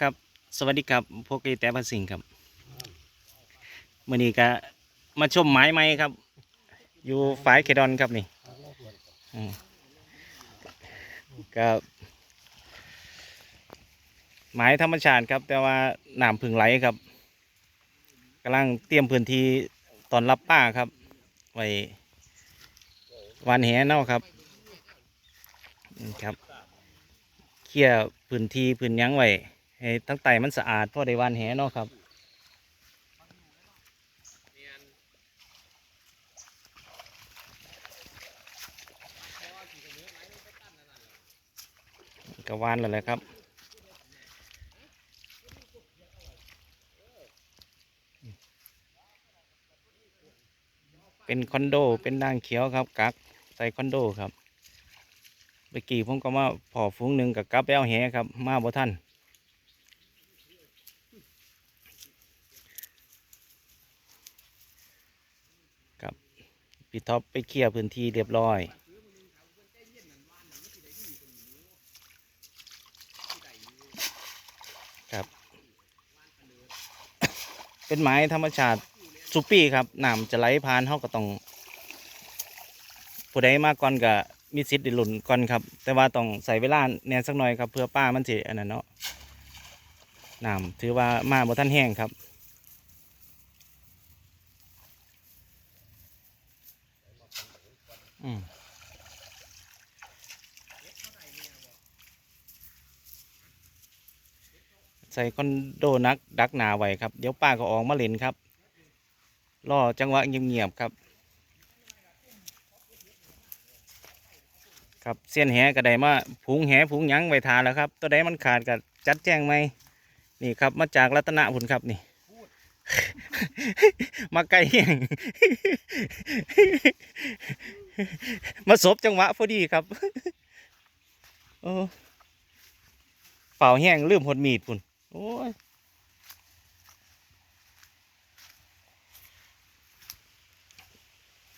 ครับ สวัสดีครับพวกไอแต่พัสิงครับมื่อนี้ก็มาชมไม้ไม้ครับ อยู่ฝายเคดอนครับนี่อืมก็ไม้ธรรมชาติครับ แต่ว่าน้ำพึ่งไหลครับกำลังเตรียมพื้นที่ตอนรับป้าครับ ไว้วานแหเนาครับครับ เคลียร์พื้นที่พื้นยั้งไว้ ให้ทั้งไตมันสะอาดพราะได้วานแหเนาะครับกวานแล้วแหละครับเป็นคอนโด เป็นด่างเขียวครับ กักใส่คอนโดครับเมื่อกี้ผมก็มาพอฟุ้งหนึ่งกับกับไปเอาแหครับ มาบ่ท่านครับ พี่ท็อปไปเคลียร์พื้นที่เรียบร้อย ครับ เป็นไม้ธรรมชาติซุปปี้ครับน้ำจะไหลผ่านเขาก็ต้องผู้ใดมาก่อนก็มีสิทธิ์ได้ลุ้นก่อนครับ แต่ว่าต้องใส่เวลาแน่สักหน่อยครับ เพื่อป้ามันสิอันนั้นเนาะน้ำถือว่ามาบ่ท่านแห้งครับ อืมใส่คอนโดนักดักหนาไว้ครับ เดี๋ยวป้าก็ออกมาเล่นครับ รอจังหวะเงียบๆครับ ครับเสี้ยนแหก็ได้มาผุงแหผุงยั้งไว้ทาแล้วครับ ตัวใดมันขาดก็จัดแจ้งไหมนี่ครับ มาจากรัตนผุนครับนี่ มาไกลแห้ง มาสบจังหวะพอดีครับโอ้เป่าแห้งลืมหดมีดพุ่นโอ้ย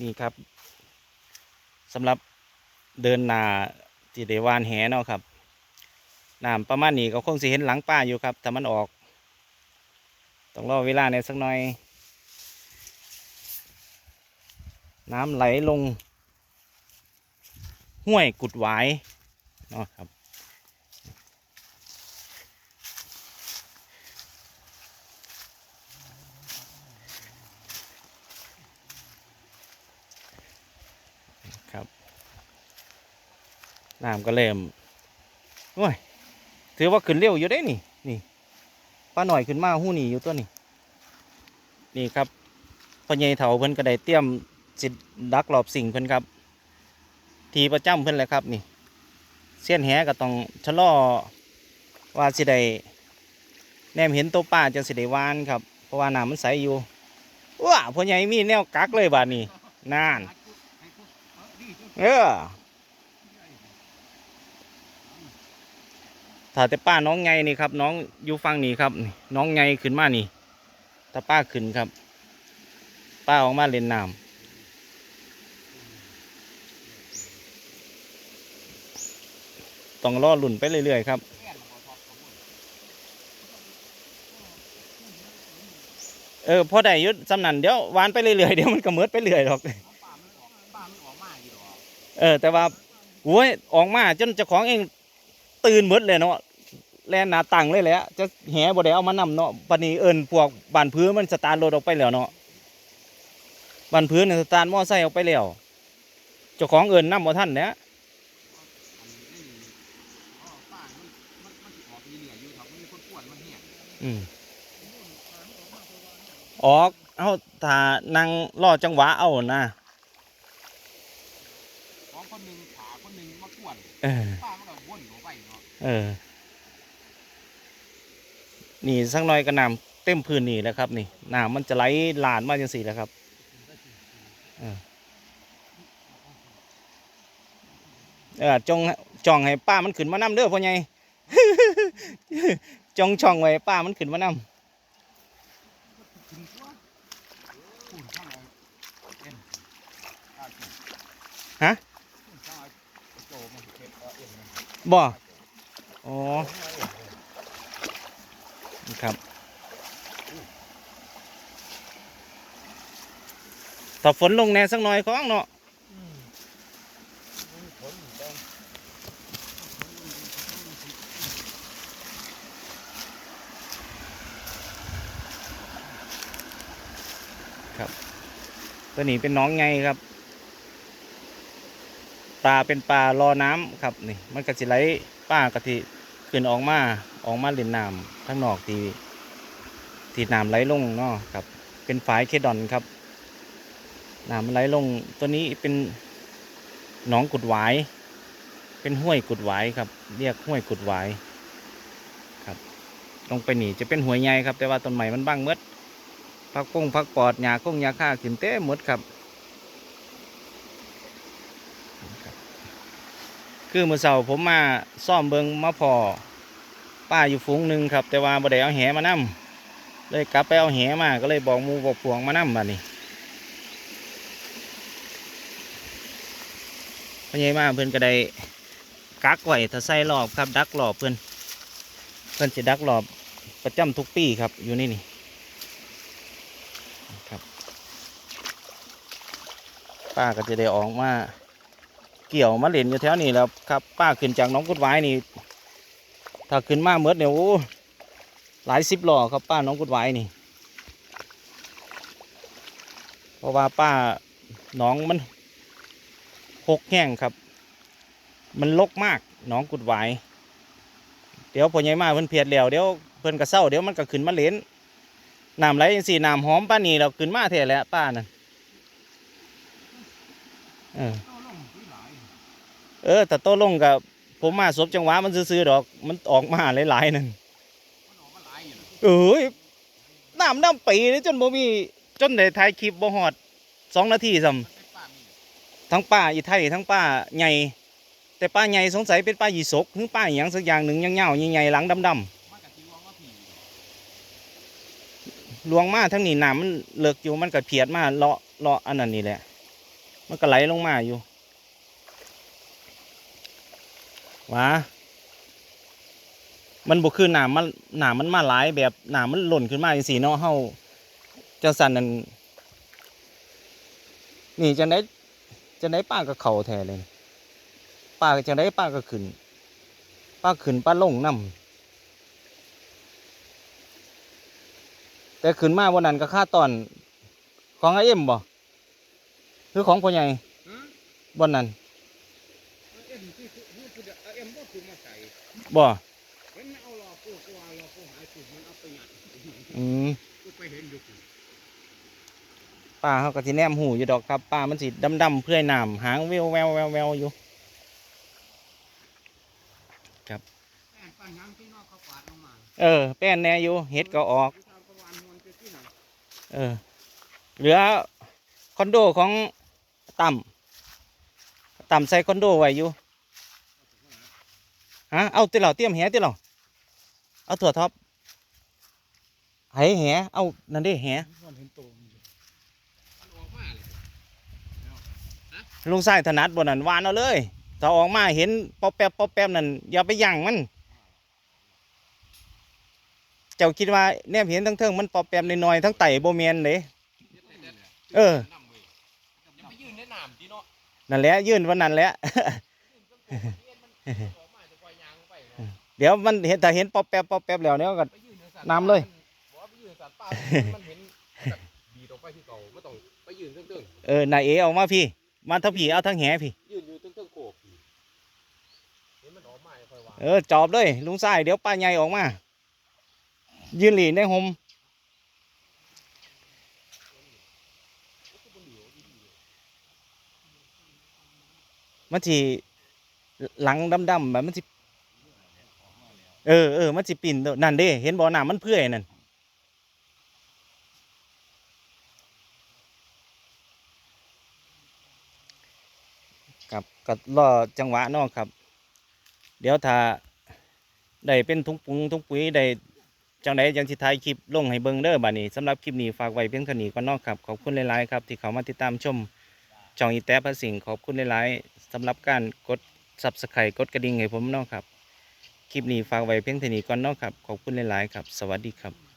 นี่ครับสำหรับเดินนาที่ได้วานแหเนาะครับน้ำประมาณนี้ก็คงสิเห็นหลังป้าอยู่ครับถ้ามันออก ต้องรอเวลาในอยสักหน่อย น้ำไหลลง ห้วยกุดหวายเนาะครับครับน้ำก็เริ่มโอ้ยถือว่าขึ้นเร็วอยู่ได้นี่นี่ป้าหน่อยขึ้นมาหู้นี่อยู่ตัวนี่นี่ครับพอใหญ่เถาเพิ่นก็ได้เตรียมสิดักรอบสิ่งเพิ่นครับ ทีประจำเพิ่นแหละครับนี่ เส้นแหก็ต้องชะลอว่าสิได้แนมเห็นตัวป้าจังสิได้วานครับ เพราะว่าน้ำมันใสอยู่ว้าพ่อใหญ่มีแนวกักเลยบาดนี้นานเออถ้าแต่ป้าน้องไงนี่ครับน้องอยู่ฟังนี่ครับ น้องไงขึ้นมานี่ถ้าป้าขึ้นครับ ป้าออกมาเล่นน้ำ ต้องรอหลุ่นไปเรื่อยๆครับ เออพอได้ยุดสำนันเดี๋ยวหวานไปเรื่อยๆเดี๋ยวมันก็เมิดไปเรื่อยหรอก เออ แต่ว่าโว้ยออกมาจนเจ้าของเองตื่นหมดเลยเนาะแลนหนาตังเลยแหละจะแหบ่ได้เอามานำเนาะปนีเอิญพวกบานพื้นมันสตาร์ทรถออกไปแล้วเนาะบานพื้นเนี่ยสตาร์ทมอไซค์ออกไปแล้วเจ้าของเอิญนำบ่ทันเนี่ย อืมออกเอาถ้านั่งรอจังหวะเอานะของคนหนึ่งขาคนหนึ่งมากวนเออป้ามันก็วนหัวไปเนาะเออ นี่สักหน่อยก็น้ำเต็มพื้นนี่แหล้วครับ นี่น้ำมันจะไหลหลานมาจังสี่แหล้วครับเออเออจงจ้องให้ป้ามันขึ้นมานำเด้อพ่อใหญ่ จองช่องไว้ป้ามันขึ้นมานำฮะบ่อ๋อครับถ้าฝนลงแน่สักหน่อยของเนาะ อืมมันผลต้อง ตัวนี้เป็นน้องไงครับ ปลาเป็นปลารอน้ำครับนี่ มันก็สิไหลป้ากะทิขึ้นออกมาออกมาเล่นน้ำข้างนอกทีทีน้ำไหลลงเนาะครับ เป็นฝายเคดอนครับน้ำมันไหลลงตัวนี้เป็นหนองกุดหวาย เป็นห้วยกุดหวายครับ เรียกห้วยกุดหวายครับลงไปหนีจะเป็นหัวใหญ่ครับ แต่ว่าต้นใหม่มันบังเมด พักกุ้งพักปอดหญ้ากุ้งหญ้าข้าขึ้นเต้หมดครับ คือเมื่อเสาร์ผมมาซ่อมเบิงมาพอป้าอยู่ฝูงหนึ่งครับ แต่ว่าบ่ได้เอาแหมานํเลยกลับไปเอาแหมาก็เลยบอกมูบอกพวงมานํบัดนี้พอใหญ่มาเพิ่อนก็ได้กักไว้ถ้าใส่รอบครับ ดักรอบเพิ่อนเพิ่อนจะดักรอบประจำทุกปีครับอยู่นี่นี่ ป้าก็จะได้ออกมาเกี่ยวมาเล่นอยู่แถวนี้แล้วครับป้าขึ้นจากน้องกุดไว้นี่ถ้าขึ้นมาเมื่อเนี่ยโอ้หลายสิบหล่อครับป้าน้องกุดไว้นี่ เพราะว่าป้าน้องมันหกแห้งครับ มันลกมากน้องกุดไว้เดี๋ยวพอใหญ่มาเพิ่นเพียดแล้วเดี๋ยวเพิ่นก็เศร้าเดี๋ยวมันก็ขึ้นมาเล่นน้ำไหลสีน้ำหอมป้านี่เราขึ้นมาแท้แล้วป้านั่น เออ เออแต่โตลงกับผมมาสบจังหวะมันซื้อๆดอก มันออกมาหลายๆนั่นมันออกมาหลายอยู่นะเอ้ยน้ำน้ำปีเลยจนบ่มีจนได้ถ่ายคลิปบ่ฮอดสองนาทีซ้ำทั้งป้าอีไทยทั้งป้าใหญ่แต่ป้าใหญ่สงสัยเป็นป้ายีสกหรือป้าอย่างสักอย่างหนึ่งยาวๆใหญ่ๆหลังดำมันกะทิว่าว่าผีๆลวงมาทั้งนี้น้ำมันเลิกอยู่มันก็เพียดมาเลาะเลาะอันนั้นนี่แหละ มันก็ไหลลงมาอยู่ว้ามันบ่คือหนามมันหนามมันมาหลายแบบหนามมันหล่นขึ้นมาจังซี่เนาะเฮาจังซั่นนั่นนี่จังได๋จังได๋ป้าก็เขาแท้เลยป้าจังได๋ป้าก็ขึ้นป้าขึ้นป้าลงนํแต่ขึ้นมาวันนั้นก็ค่าตอนของไอเอ็มบ่ คือของพ่อใหญ่ฮะบนนั้นเอาเอ็มที่คือคือคือเอาเอ็มบ่คือมาใส่บ่เห็นเอาหลอกกูกูว่าหลอกกูหายกูมันเอาไปหยัดอืมกูไปเห็นอยู่กูป้าเขาก็สิแนมหูอยู่ดอกครับป้ามันสิดำๆเพื่อยน้ำหางแววแววแววแววอยู่แอนปันยังที่นอกเขาปาดลงมาเออ แป้นแหน่อยู่เห็ดก็ออกที่ทางประวานมวนที่ไหนเออ เหลือคอนโดของ ต่ำต่ำใส่คอนโดไว้อยู่ฮะเอาติเหล่าเตรียมแหติเหล่าเอาถั่วท็อปไหแหเอานั่นดิแหลุงไส้ถนัดบนนั้นวานเอาเลยถ้าออกมาเห็นปอบแป๊บปอบแป๊บนั่นอย่าไปยั่งมัน เจ้าคิดว่าแนมเห็นทั้งเทิงมันปอบแป๊บน้อยๆทั้งไต่โบเมียนเลยเออ น้ำเว้ยอย่าไปยืนในน้ำที่เนั่นแหละยื่นวันนั้นแหละ เดี๋ยวมันเห็นแต่เห็นปอบแป๊บปอบแป๊บแล้วเนี่ยก็ น้ำเลย บอกว่าไปยืนสัตว์ป่ามันเห็นแบบดีตรงไปที่เก่าไม่ต้องไปยืนเติ้งเออนายเอออกมาพี่ มาทั้งผีเอาทั้งแหพี่ ๆยืนอยู่เติ้งๆโขกพี่เห็นมันออกมาค่อยว่าเออจอบเลยลุงไส้เดี๋ยวป้าใหญ่ออกมา ยืนหลีในหม มันสิหลังดำๆแบบมันสิเออเออมันสิปิ่นตัวนั่นเด้ เห็นบ่อน้ำมันเพื่อยนั่นครับก็รอจังหวะเนอกครับ เดี๋ยวถ้าได้เป็นทุงปุงทุงปุ๋ยได้จังใดจังสิถ่ายคลิปลงให้เบิ่งเด้อบัดนี้สำหรับคลิปนี้ฝากไว้เพียงเท่านี้ก่อนเนอกครับขอบคุณหลายๆครับที่เขามาติดตามชม จองอีแต้พระสิงห์ขอบคุณหลายๆสำหรับการกด Subscribe กดกระดิ่งให้ผมเนอกครับ คลิปนี้ฝากไว้เพียงเท่านี้ก่อนเนาะครับ ขอบคุณหลายๆครับ สวัสดีครับ